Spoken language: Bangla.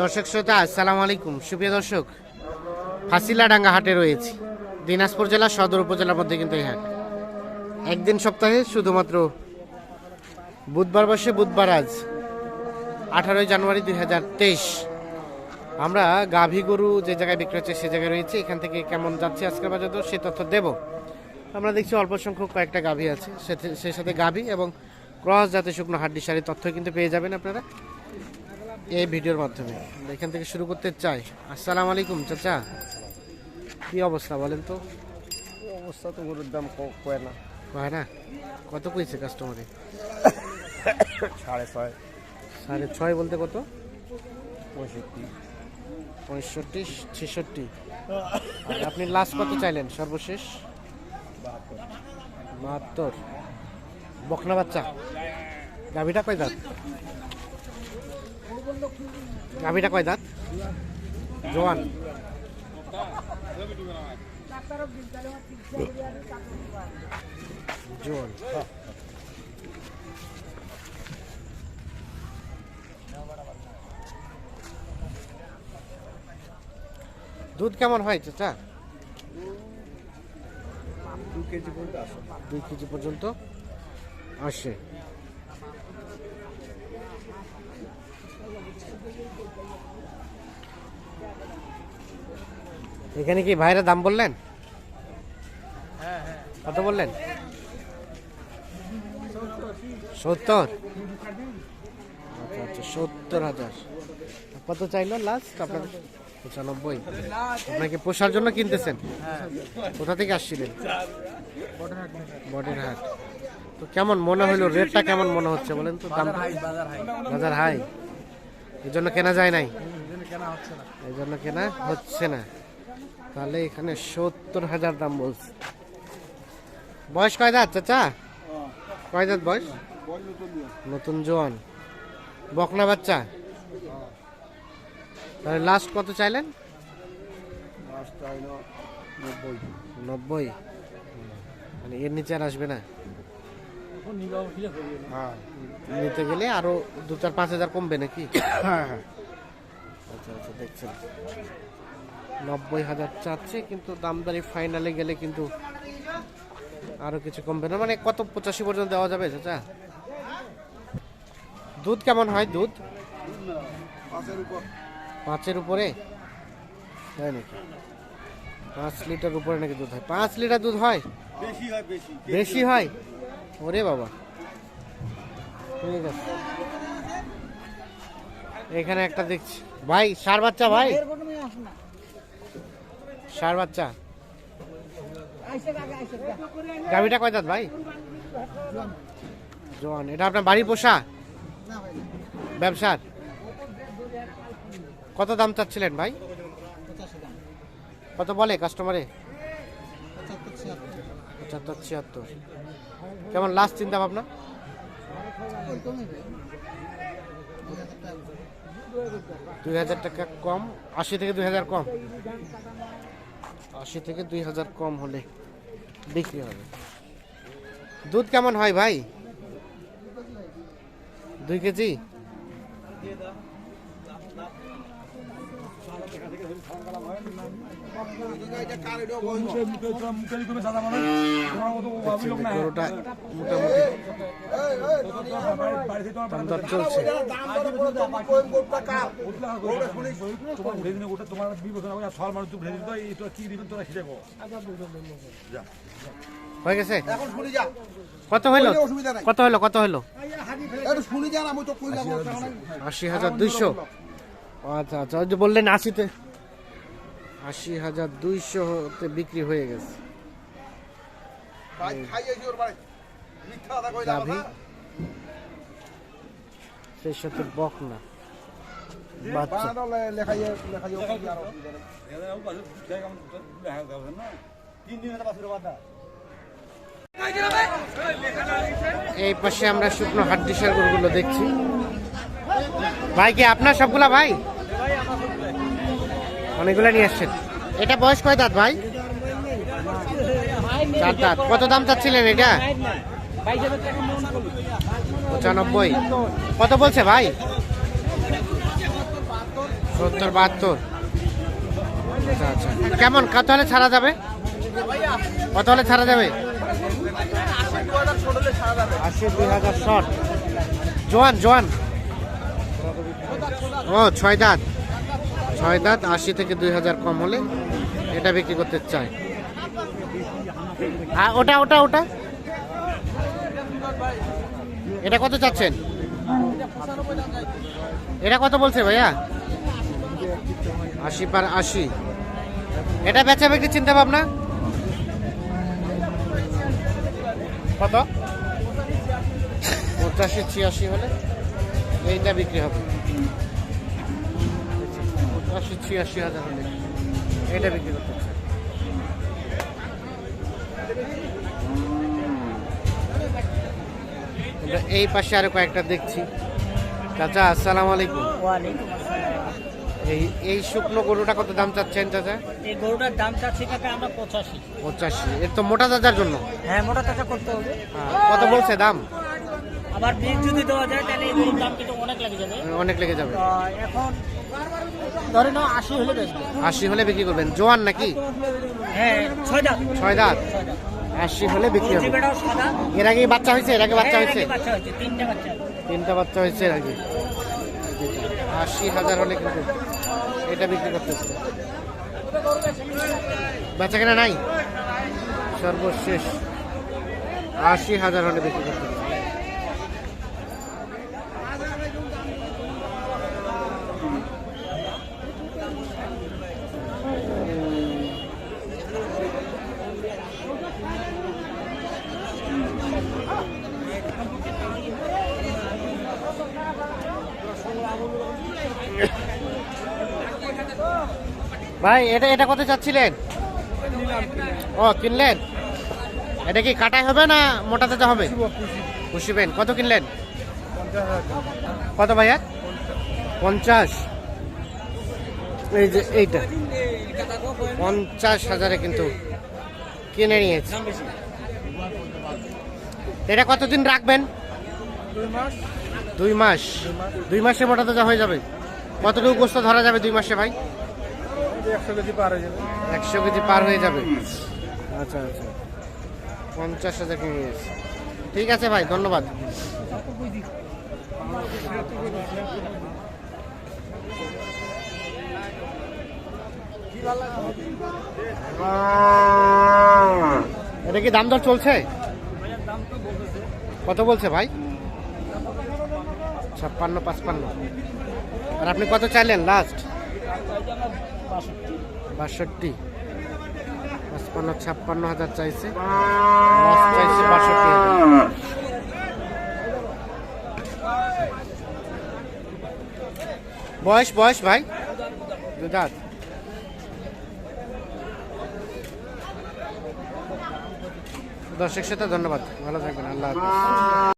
দর্শক শ্রোতা, আসসালামু আলাইকুম। সুপ্রিয় দর্শক, ফাঁসিলাডাঙ্গা হাটে রয়েছে। দিনাজপুর জেলা সদর উপজেলার মধ্যে কিন্তু এই হাট। একদিন সপ্তাহে শুধুমাত্র বুধবার বসে, বুধবার আজ, আঠারোই জানুয়ারি দুই হাজার তেইশ। আমরা গাভী গরু যে জায়গায় বিক্রি হচ্ছে, সে জায়গায় রয়েছে। এখান থেকে কেমন যাচ্ছে আজকের বাজার দর, সে তথ্য দেব। আমরা দেখছি অল্প সংখ্যক কয়েকটা গাভী আছে। সেই সাথে গাভী এবং ক্রস জাতীয় শুকনো হাড্ডি শাড়ির তথ্য কিন্তু পেয়ে যাবেন আপনারা। এই ভিডিওর মাধ্যমে। এখান থেকে শুরু করতে চাই। আসসালামু আলাইকুম চাচা। কি অবস্থা বলেন তো? অবস্থা তো গরুর দাম ক- কয় না। হয় না? কত কইছে কাস্টমারে সাড়ে ছয়। সাড়ে ছয় বলতে কত? পঁয়ষট্টি। পঁয়ষট্টি ছেষট্টি। আর আপনি লাস্ট কত চাইলেন? সর্বশেষ? বাহাত্তর। বকনা বাচ্চা। গাভিটা কয় দাঁত? গাভিটা কয় দাঁত? জোয়ান। জোয়ান। দুধ কেমন হয় চাচা? দু কেজি পর্যন্ত আসে। দুই কেজি পর্যন্ত আসে। এখানে কি ভাইরা দাম বললেন? কত বললেন? সত্তর। আচ্ছা আচ্ছা সত্তর হাজার। কত চাইলো লাস্ট আপনার পঁচানব্বই। আপনাকে পোষার জন্য কিনতেছেন? কোথা থেকে আসছিলেন? বডির হাট তো কেমন মনে হইল? রেটটা কেমন মনে হচ্ছে বলেন তো? দাম বাজার হাই এই জন্য কেনা যায় নাই? এই জন্য কেনা হচ্ছে না। তাহলে এখানে সত্তর হাজার দাম বলছে। বয়স কয় দাঁত চাচা? কয় দাঁত বয়স? নতুন জোয়ান। বকনা বাচ্চা? তাহলে লাস্ট কত চাইলেন? নব্বই নব্বই। মানে এর নিচে আর আসবে না। হ্যাঁ নিতে গেলে আরও দু চার পাঁচ হাজার কমবে নাকি? হ্যাঁ হ্যাঁ। আচ্ছা আচ্ছা দেখছেন। নব্বই হাজার চাচ্ছে কিন্তু দামদারি ফাইনালে গেলে কিন্তু আরও কিছু কমবে না। মানে কত পঁচাশি পর্যন্ত দেওয়া যাবে চাচা? দুধ কেমন হয় দুধ? পাঁচের পাঁচের উপরে? তাই নাকি? পাঁচ লিটার উপরে নাকি দুধ হয়? পাঁচ লিটার দুধ হয়? হয় বেশি হয়? ওরে বাবা। ঠিক আছে। এখানে একটা দেখছি। ভাই সার বাচ্চা ভাই? সার বাচ্চা। গাভিটা কয় দাঁত ভাই? জোয়ান। এটা আপনার বাড়ি পোষা? ব্যবসার? কত দাম চাচ্ছিলেন ভাই? কত বলে কাস্টমারে? পঁচাত্তর, ছিয়াত্তর। কেমন লাস্ট চিন্তা ভাবনা? দুই হাজার টাকা কম, আশি থেকে দুই হাজার কম। আশি থেকে দুই হাজার কম হলে বিক্রি হবে। দুধ কেমন হয় ভাই? দুই কেজি? গরুটা মোটামুটি দাম দর চলছে। হয়ে গেছে? এখন শুনি যা। কত হইল। কত হইল? কত হইল? শুনি যান আমি তো আশি হাজার দুইশো। আচ্ছা আচ্ছা ওই যে বললেন আশিতে। আশি হাজার দুইশো হতে বিক্রি হয়ে গেছে। গাভী সাথে বক না। বাচ্চা। এই পাশে আমরা শুকনো হাড্ডিসার গরুগুলো দেখছি। ভাই কি আপনার সবগুলা ভাই? অনেকগুলা নিয়ে আসছেন। এটা বয়স কয় দাঁত ভাই? চার দাঁত। কত দাম চাচ্ছিলেন এটা? পঁচানব্বই। কত বলছে ভাই? সত্তর, বাহাত্তর। আচ্ছা আচ্ছা। কেমন, কত হলে ছাড়া যাবে? কত হলে ছাড়া যাবে? আশি, দুই হাজার শট জোয়ান জোয়ান। ও, ছয় দাঁত। ছয় দাঁত, আশি থেকে দুই হাজার কম হলে এটা বিক্রি করতে চাই ওটা ওটা ওটা? এটা কত চাচ্ছেন? এটা কত বলছে ভাইয়া? আশি পার আশি। এটা বেচা বিক্রি চিন্তা ভাবনা? কত? পঁচাশি, ছিয়াশি হলে এইটা বিক্রি হবে। পঁচাশি, ছিয়াশি হাজার হলে এটা বিক্রি করতে চাই। এটা এই পাশে আরও কয়েকটা দেখছি। চাচা আসসালামু আলাইকুম। এই এই শুকনো গরুটা কত দাম চাচ্ছেন চাচা? এই গরুটার দাম চাচ্ছি কাকা আমরা পঁচাশি। পঁচাশি। এর তো মোটা চাচার জন্য। হ্যাঁ মোটা টাকা করতে হবে। হ্যাঁ, কত বলছে দাম? আবার বীজ যদি দেওয়া যায় তাহলে এই গরুর দাম কিন্তু অনেক লেগে যাবে। অনেক লেগে যাবে। এখন ধরে নাও আশি হলে বেচবো। আশি হলে বিক্রি করবেন। জোয়ান নাকি? হ্যাঁ ছয় দাঁত। ছয় দাম আশি হলে বিক্রি হবে। এর আগে বাচ্চা হয়েছে এর আগে বাচ্চা হ্যাঁ, হয়েছে? তিনটা বাচ্চা হয়েছে এর আগে। আশি হাজার হলে কিন্তু এটা বিক্রি করতে হবে। বেচা কেনা নাই? সর্বশেষ আশি হাজার হলে বিক্রি করতে ভাই, এটা এটা কত চাচ্ছিলেন? ও, কিনলেন? এটা কি কাটাই হবে না মোটা তাজা হবে? পুষিবেন কত কিনলেন? কত ভাইয়া? পঞ্চাশ। এই যে এইটা। পঞ্চাশ হাজারে কিন্তু কিনে নিয়েছে। এটা কতদিন রাখবেন? দুই মাস। দুই মাসে মোটা তাজা হয়ে যাবে। কতটুকু গোস্ত ধরা যাবে দুই মাসে ভাই? একশো কেজি পার হয়ে যাবে। একশো কেজি পার হয়ে যাবে। আচ্ছা আচ্ছা। পঞ্চাশ হাজার কিনে নিয়েছে। ঠিক আছে ভাই ধন্যবাদ। এটা কি দাম দর চলছে? কত বলছে ভাই? ছাপ্পান্ন পাঁচপান্ন। আর আপনি কত চাইলেন লাস্ট বাষট্টি। পাঁচপান্ন ছাপ্পান্ন হাজার চাইছে। বাষট্টি বয়স বয়স ভাই? দুধাত দর্শক সাথে ধন্যবাদ। ভালো থাকবেন আল্লাহ হাফিজ।